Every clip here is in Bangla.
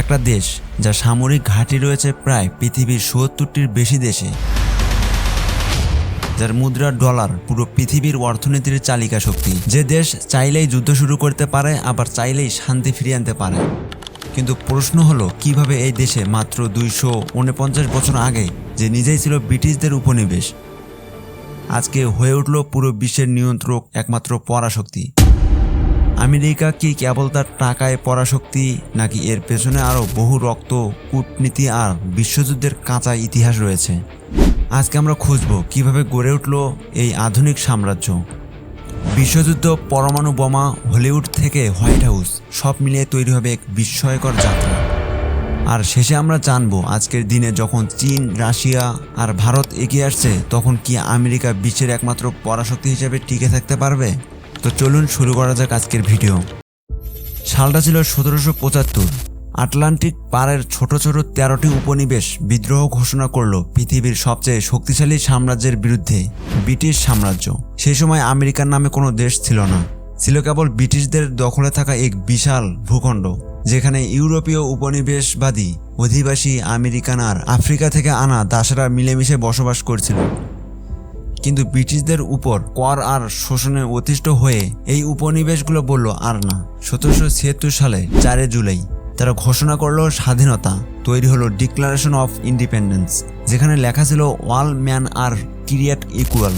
একটা দেশ যা সামরিক ঘাঁটি রয়েছে প্রায় পৃথিবীর সত্তরটির বেশি দেশে, যার মুদ্রা ডলার পুরো পৃথিবীর অর্থনীতির চালিকা শক্তি। যে দেশ চাইলেই যুদ্ধ শুরু করতে পারে, আবার চাইলেই শান্তি ফিরিয়ে আনতে পারে। কিন্তু প্রশ্ন হলো, কীভাবে এই দেশে মাত্র দুইশো উনপঞ্চাশ বছর আগে যে নিজেই ছিল ব্রিটিশদের উপনিবেশ, আজকে হয়ে উঠল পুরো বিশ্বের নিয়ন্ত্রক একমাত্র পরাশক্তি। আমেরিকা কি কেবল তার টাকায় পরাশক্তি, নাকি এর পেছনে আরও বহু রক্ত, কূটনীতি আর বিশ্বযুদ্ধের কাঁচা ইতিহাস রয়েছে? আজকে আমরা খুঁজব কীভাবে গড়ে উঠল এই আধুনিক সাম্রাজ্য। বিশ্বযুদ্ধ, পরমাণু বোমা, হলিউড থেকে হোয়াইট হাউস, সব মিলিয়ে তৈরি হবে এক বিস্ময়কর যাত্রা। আর শেষে আমরা জানব আজকের দিনে যখন চীন, রাশিয়া আর ভারত এগিয়ে আসছে, তখন কি আমেরিকা বিশ্বের একমাত্র পরাশক্তি হিসেবে টিকে থাকতে পারবে? তো চলুন শুরু করা যাক আজকের ভিডিও। সালটা ছিল সতেরোশো পঁচাত্তর। আটলান্টিক পাড়ের ছোট ছোট তেরোটি উপনিবেশ বিদ্রোহ ঘোষণা করল পৃথিবীর সবচেয়ে শক্তিশালী সাম্রাজ্যের বিরুদ্ধে, ব্রিটিশ সাম্রাজ্য। সেই সময় আমেরিকার নামে কোনো দেশ ছিল না। ছিল কেবল ব্রিটিশদের দখলে থাকা এক বিশাল ভূখণ্ড, যেখানে ইউরোপীয় উপনিবেশবাদী, অধিবাসী আমেরিকান আর আফ্রিকা থেকে আনা দাসেরা মিলেমিশে বসবাস করছিল। কিন্তু ব্রিটিশদের উপর কর আর শোষণে অতিষ্ঠ হয়ে এই উপনিবেশগুলো বলল, আর না। সতেরোশো ছিয়াত্তর সালে চারে জুলাই তারা ঘোষণা করল স্বাধীনতা, তৈরি হলো ডিক্লারেশন অফ ইন্ডিপেন্ডেন্স যেখানে লেখা ছিল all men are create equal.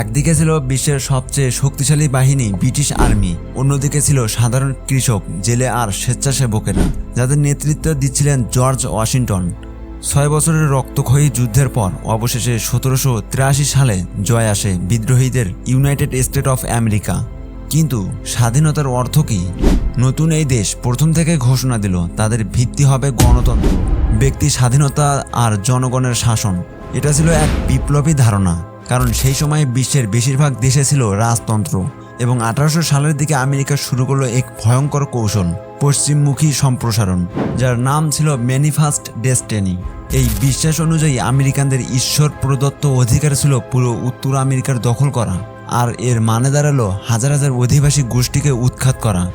একদিকে ছিল বিশ্বের সবচেয়ে শক্তিশালী বাহিনী ব্রিটিশ আর্মি, অন্যদিকে ছিল সাধারণ কৃষক, জেলে আর স্বেচ্ছাসেবকেরা, যাদের নেতৃত্ব দিচ্ছিলেন জর্জ ওয়াশিংটন। ছয় বছরের রক্তক্ষয়ী যুদ্ধের পর অবশেষে সতেরোশো তিরাশি সালে জয় আসে বিদ্রোহীদের ইউনাইটেড স্টেট অফ আমেরিকা। কিন্তু স্বাধীনতার অর্থ কি? নতুন এই দেশ প্রথম থেকে ঘোষণা দিল তাদের ভিত্তি হবে গণতন্ত্র, ব্যক্তি স্বাধীনতা আর জনগণের শাসন। এটা ছিল এক বিপ্লবী ধারণা, কারণ সেই সময় বিশ্বের বেশিরভাগ দেশে ছিল রাজতন্ত্র। এবং আঠারোশো সালের দিকে আমেরিকা শুরু করল এক ভয়ঙ্কর কৌশল, পশ্চিমমুখী সম্প্রসারণ, যার নাম ছিল ম্যানিফাস্ট ডেস্টেনি। এই বিশ্বাস অনুযায়ী আমেরিকানদের ঈশ্বর প্রদত্ত অধিকার ছিল পুরো উত্তর আমেরিকার দখল করা, আর এর মানে দাঁড়াল হাজার হাজার অধিবাসী গোষ্ঠীকে উৎখাত করা।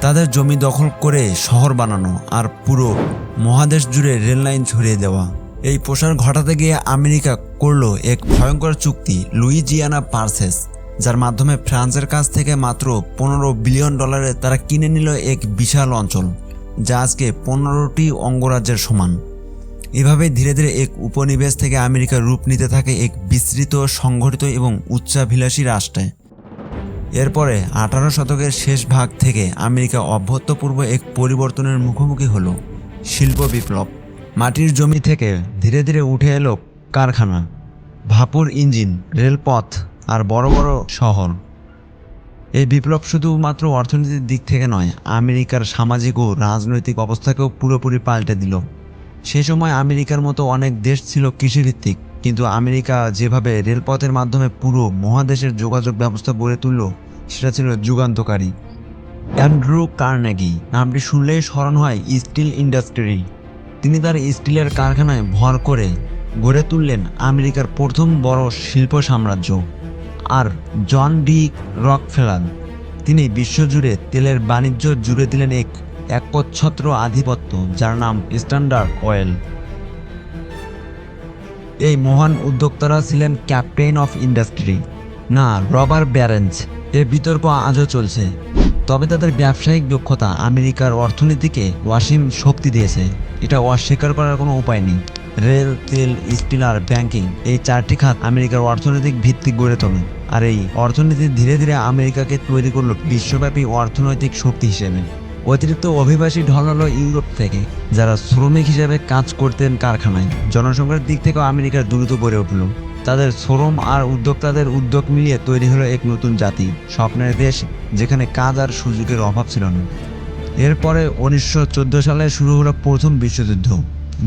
তাদের জমি দখল করে শহর বানানো আর পুরো মহাদেশ জুড়ে রেললাইন ছড়িয়ে দেওয়া। এই প্রসার ঘটাতে গিয়ে আমেরিকা করল এক ভয়ঙ্কর চুক্তি, লুইজিয়ানা পার্সেস। যার মাধ্যমে ফ্রান্সের কাছ থেকে মাত্র পনেরো বিলিয়ন ডলারে তারা কিনে নিল এক বিশাল অঞ্চল, যা আজকে পনেরোটি অঙ্গরাজ্যের সমান। এভাবে ধীরে ধীরে এক উপনিবেশ থেকে আমেরিকার রূপ নিতে থাকে এক বিস্তৃত সংগঠিত এবং উচ্চাভিলাষী রাষ্ট্রে। এরপরে আঠারো শতকের শেষ ভাগ থেকে আমেরিকা অভ্যন্তপূর্ব এক পরিবর্তনের মুখোমুখি হলো, শিল্প বিপ্লব। মাটির জমি থেকে ধীরে ধীরে উঠে এলো কারখানা, ভাপুর ইঞ্জিন, রেলপথ আর বড় বড় শহর। এই বিপ্লব শুধুমাত্র অর্থনীতির দিক থেকে নয়, আমেরিকার সামাজিক ও রাজনৈতিক অবস্থাকেও পুরোপুরি পাল্টে দিল। সে সময় আমেরিকার মতো অনেক দেশ ছিল কৃষিভিত্তিক, কিন্তু আমেরিকা যেভাবে রেলপথের মাধ্যমে পুরো মহাদেশের যোগাযোগ ব্যবস্থা গড়ে তুলল, সেটা ছিল যুগান্তকারী। অ্যান্ড্রু কার্নেগি নামটি শুনলেই স্মরণ হয় স্টিল ইন্ডাস্ট্রি তিনি তার স্টিলের কারখানায় ভর করে গড়ে তুললেন আমেরিকার প্রথম বড় শিল্প সাম্রাজ্য। আর জন ডি রকফেলার তিনি বিশ্বজুড়ে তেলের বাণিজ্য জুড়ে দিলেন এক একচ্ছত্র আধিপত্য, যার নাম স্ট্যান্ডার্ড অয়েল। এই মহান উদ্যোক্তারা ছিলেন ক্যাপ্টেন অফ ইন্ডাস্ট্রি, না রবার ব্যারেঞ্জ এ বিতর্ক আজও চলছে, তবে তাদের ব্যবসায়িক দক্ষতা আমেরিকার অর্থনীতিকে ওয়াসিম শক্তি দিয়েছে। এটা অস্বীকার করার কোনো উপায় নেই। রেল, তেল স্টিল আর ব্যাংকিং এই চারটি খাত আমেরিকার অর্থনৈতিক ভিত্তি গড়ে তোলে। আর এই অর্থনীতি ধীরে ধীরে আমেরিকাকে তৈরি করল বিশ্বব্যাপী অর্থনৈতিক শক্তি হিসেবে। অতিরিক্ত অভিবাসী ঢল হলো ইউরোপ থেকে, যারা শ্রমিক হিসেবে কাজ করতেন কারখানায়। জনসংখ্যার দিক থেকেও আমেরিকার দ্রুত গড়ে উঠল। তাদের শ্রম আর উদ্যোক্তাদের উদ্যোগ মিলিয়ে তৈরি হলো এক নতুন জাতি, স্বপ্নের দেশ, যেখানে কাজ আর সুযোগের অভাব ছিল না। এরপরে উনিশশো চোদ্দ সালে শুরু হলো প্রথম বিশ্বযুদ্ধ।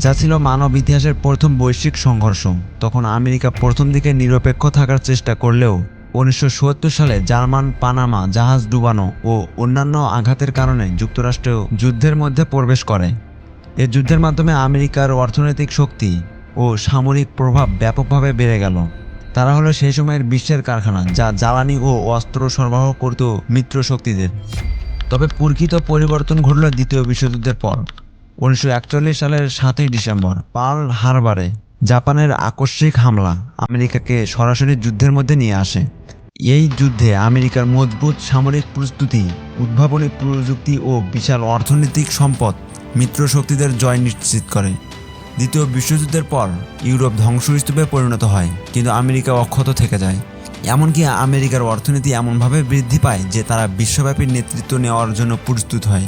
যা ছিল মানব ইতিহাসের প্রথম বৈশ্বিক সংঘর্ষ। তখন আমেরিকা প্রথম দিকে নিরপেক্ষ থাকার চেষ্টা করলেও উনিশশো সালে জার্মান, পানামা, জাহাজ ডুবানো ও অন্যান্য আঘাতের কারণে যুক্তরাষ্ট্র যুদ্ধের মধ্যে প্রবেশ করে। এ যুদ্ধের মাধ্যমে আমেরিকার অর্থনৈতিক শক্তি ও সামরিক প্রভাব ব্যাপকভাবে বেড়ে গেল। তারা হলো সেই সময়ের বিশ্বের কারখানা, যা জ্বালানি ও অস্ত্র সরবরাহ করত মিত্র শক্তিদের তবে প্রকৃত পরিবর্তন ঘটল দ্বিতীয় বিশ্বযুদ্ধের পর। উনিশশো একচল্লিশ সালের সাতই ডিসেম্বর, পার্ল হারবারে জাপানের আকস্মিক হামলা আমেরিকাকে সরাসরি যুদ্ধের মধ্যে নিয়ে আসে। এই যুদ্ধে আমেরিকার মজবুত সামরিক প্রস্তুতি, উদ্ভাবনী প্রযুক্তি ও বিশাল অর্থনৈতিক সম্পদ মিত্র শক্তিদের জয় নিশ্চিত করে। দ্বিতীয় বিশ্বযুদ্ধের পর ইউরোপ ধ্বংসস্তূপে পরিণত হয়, কিন্তু আমেরিকা অক্ষত থেকে যায়। এমনকি আমেরিকার অর্থনীতি এমনভাবে বৃদ্ধি পায় যে তারা বিশ্বব্যাপী নেতৃত্ব নেওয়ার জন্য প্রস্তুত হয়।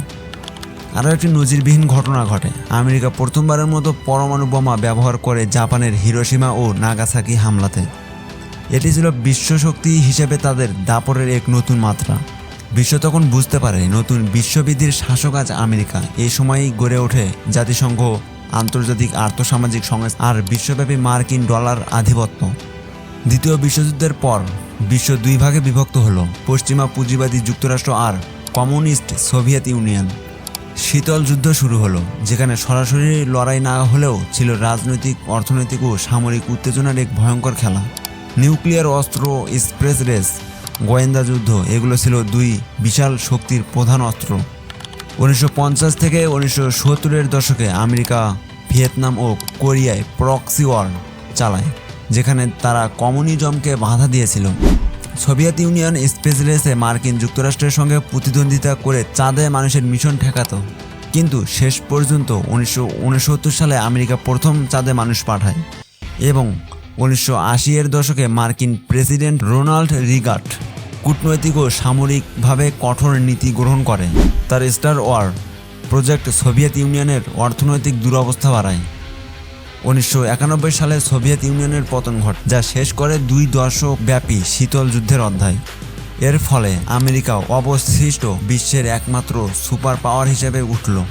আরও একটি নজিরবিহীন ঘটনা ঘটে। আমেরিকা প্রথমবারের মতো পরমাণু বোমা ব্যবহার করে জাপানের হিরোসীমা ও নাগাসাকি হামলাতে। এটি ছিল বিশ্বশক্তি হিসেবে তাদের দাপরের এক নতুন মাত্রা। বিশ্ব তখন বুঝতে পারে নতুন বিশ্ববিধির শাসক আজ আমেরিকা। এই সময়ই গড়ে ওঠে জাতিসংঘ, আন্তর্জাতিক আর্থসামাজিক সংস্থা আর বিশ্বব্যাপী মার্কিন ডলার আধিপত্য। দ্বিতীয় বিশ্বযুদ্ধের পর বিশ্ব দুই ভাগে বিভক্ত হলো, পশ্চিমা পুঁজিবাদী যুক্তরাষ্ট্র আর কমিউনিস্ট সোভিয়েত ইউনিয়ন। শীতল যুদ্ধ শুরু হলো, যেখানে সরাসরি লড়াই না হলেও ছিল রাজনৈতিক, অর্থনৈতিক ও সামরিক উত্তেজনার এক ভয়ঙ্কর খেলা। নিউক্লিয়ার অস্ত্র, স্প্রেস রেস, গোয়েন্দা যুদ্ধ, এগুলো ছিল দুই বিশাল শক্তির প্রধান অস্ত্র। উনিশশো পঞ্চাশ থেকে উনিশশো সত্তরের দশকে আমেরিকা, ভিয়েতনাম ও কোরিয়ায় প্রক্সি ওয়ার চালায়, যেখানে তারা কমিউনিজমকে বাধা দিয়েছিল। সোভিয়েত ইউনিয়ন স্পেস রেসে মার্কিন যুক্তরাষ্ট্রের সঙ্গে প্রতিদ্বন্দ্বিতা করে চাঁদে মানুষের মিশন ঠেকাত। কিন্তু শেষ পর্যন্ত উনিশশো উনসত্তর সালে আমেরিকা প্রথম চাঁদে মানুষ পাঠায় এবং উনিশশো আশি এর দশকে মার্কিন প্রেসিডেন্ট রোনাল্ড রিগাট কূটনৈতিক ও সামরিকভাবে কঠোর নীতি গ্রহণ করে। তার স্টার ওয়ার প্রজেক্ট সোভিয়েত ইউনিয়নের অর্থনৈতিক দুরবস্থা বাড়ায়। উনিশশো একানব্বই সালে সোভিয়েত ইউনিয়নের পতন ঘটে, যা শেষ করে দুই দশক ব্যাপী শীতল যুদ্ধের অধ্যায়। এর ফলে আমেরিকা অবশিষ্ট বিশ্বের একমাত্র সুপার পাওয়ার হিসেবে উঠল।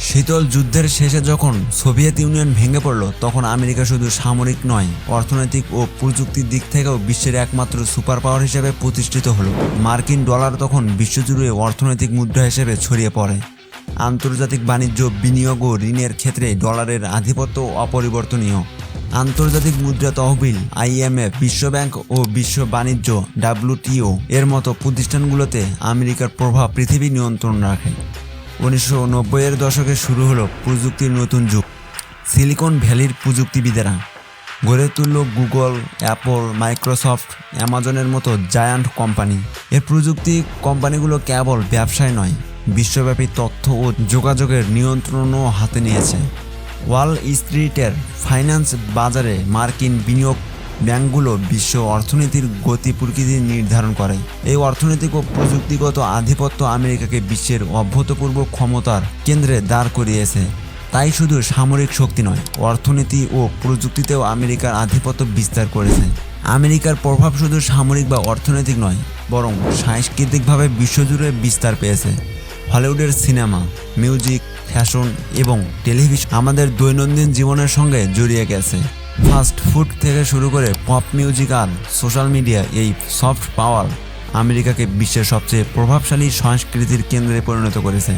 শীতল যুদ্ধের শেষে যখন সোভিয়েত ইউনিয়ন ভেঙে পড়ল, তখন আমেরিকা শুধু সামরিক নয়, অর্থনৈতিক ও প্রযুক্তির দিক থেকেও বিশ্বের একমাত্র সুপার পাওয়ার হিসেবে প্রতিষ্ঠিত হলো। মার্কিন ডলার তখন বিশ্বজুড়ে অর্থনৈতিক মুদ্রা হিসেবে ছড়িয়ে পড়ে। আন্তর্জাতিক বাণিজ্য বিনিয়োগ ও ঋণের ক্ষেত্রে ডলারের আধিপত্য অপরিবর্তনীয়। আন্তর্জাতিক মুদ্রা তহবিল আইএমএফ বিশ্বব্যাংক ও বিশ্ব বাণিজ্য ডাব্লিউটিও এর মতো প্রতিষ্ঠানগুলোতে আমেরিকার প্রভাব পৃথিবী নিয়ন্ত্রণ রাখে। উনিশশো নব্বইয়ের দশকে শুরু হলো প্রযুক্তির নতুন যুগ। সিলিকন ভ্যালির প্রযুক্তিবিদেরা গড়ে তুলল গুগল, অ্যাপল, মাইক্রোসফট, অ্যামাজনের মতো জায়ান্ট কোম্পানি। এ প্রযুক্তি কোম্পানিগুলো কেবল ব্যবসায় নয় বিশ্বব্যাপী তথ্য ও যোগাযোগের নিয়ন্ত্রণও হাতে নিয়েছে। ওয়াল স্ট্রিটের ফাইন্যান্স বাজারে মার্কিন বিনিয়োগ ব্যাংকগুলো বিশ্ব অর্থনীতির গতি প্রকৃতি নির্ধারণ করে। এই অর্থনৈতিক ও প্রযুক্তিগত আধিপত্য আমেরিকাকে বিশ্বের অভূতপূর্ব ক্ষমতার কেন্দ্রে দাঁড় করিয়েছে। তাই শুধু সামরিক শক্তি নয়, অর্থনীতি ও প্রযুক্তিতেও আমেরিকার আধিপত্য বিস্তার করেছে। আমেরিকার প্রভাব শুধু সামরিক বা অর্থনৈতিক নয়, বরং সাংস্কৃতিকভাবে বিশ্বজুড়ে বিস্তার পেয়েছে। হলিউডের সিনেমা, মিউজিক, ফ্যাশন এবং টেলিভিশন আমাদের দৈনন্দিন জীবনের সঙ্গে জড়িয়ে গেছে। ফাস্ট ফুড থেকে শুরু করে পপ মিউজিক আর সোশ্যাল মিডিয়া এই সফট পাওয়ার আমেরিকাকে বিশ্বের সবচেয়ে প্রভাবশালী সংস্কৃতির কেন্দ্রে পরিণত করেছে।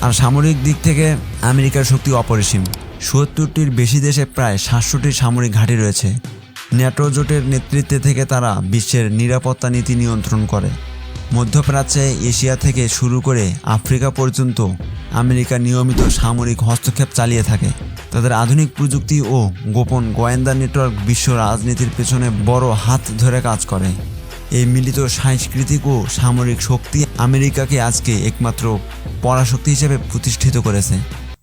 আর সামরিক দিক থেকে আমেরিকার শক্তি অপরিসীম। সত্তরটির বেশি দেশে প্রায় সাতশোটি সামরিক ঘাঁটি রয়েছে। ন্যাটো জোটের নেতৃত্বে থেকে তারা বিশ্বের নিরাপত্তা নীতি নিয়ন্ত্রণ করে। মধ্যপ্রাচ্যে এশিয়া থেকে শুরু করে আফ্রিকা পর্যন্ত আমেরিকা নিয়মিত সামরিক হস্তক্ষেপ চালিয়ে থাকে। তাদের আধুনিক প্রযুক্তি ও গোপন গোয়েন্দা নেটওয়ার্ক বিশ্ব রাজনীতির পেছনে বড় হাত ধরে কাজ করে। এই মিলিত সাংস্কৃতিক ও সামরিক শক্তি আমেরিকাকে আজকে একমাত্র পরাশক্তি হিসেবে প্রতিষ্ঠিত করেছে।